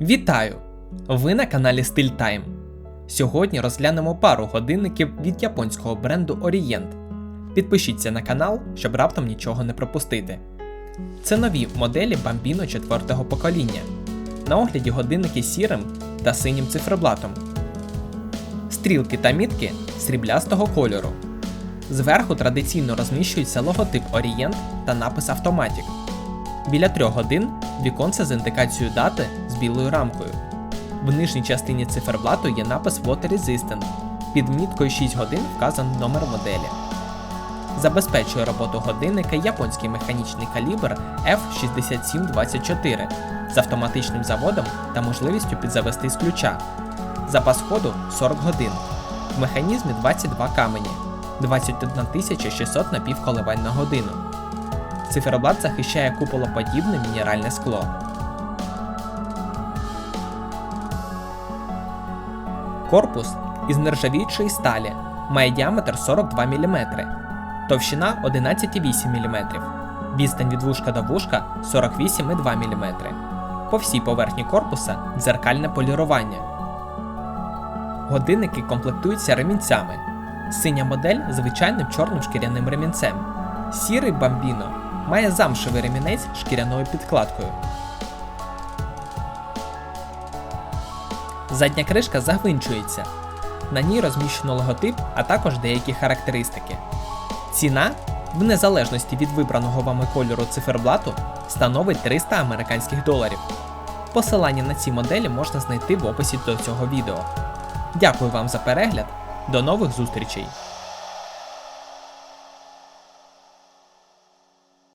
Вітаю! Ви на каналі Стиль Time. Сьогодні розглянемо пару годинників від японського бренду Orient. Підпишіться на канал, щоб раптом нічого не пропустити. Це нові моделі Bambino 4 покоління. На огляді годинники сірим та синім циферблатом. Стрілки та мітки сріблястого кольору. Зверху традиційно розміщується логотип Orient та напис Automatic. Біля трьох годин віконце з індикацією дати з білою рамкою. В нижній частині циферблату є напис Water Resistant. Під міткою 6 годин вказаний номер моделі. Забезпечує роботу годинника японський механічний калібр F6724 з автоматичним заводом та можливістю підзавести з ключа. Запас ходу 40 годин. В механізмі 22 камені, 21 600 напівколивань на годину. Циферблат захищає куполоподібне мінеральне скло. Корпус із нержавіючої сталі має діаметр 42 мм, товщина 11,8 мм, відстань від вушка до вушка 48,2 мм. По всій поверхні корпуса дзеркальне полірування. Годинники комплектуються ремінцями. Синя модель звичайним чорним шкіряним ремінцем. Сірий бамбіно має замшевий ремінець шкіряною підкладкою. Задня кришка загвинчується. На ній розміщено логотип, а також деякі характеристики. Ціна, в незалежності від вибраного вами кольору циферблату, становить 300 американських доларів. Посилання на ці моделі можна знайти в описі до цього відео. Дякую вам за перегляд. До нових зустрічей!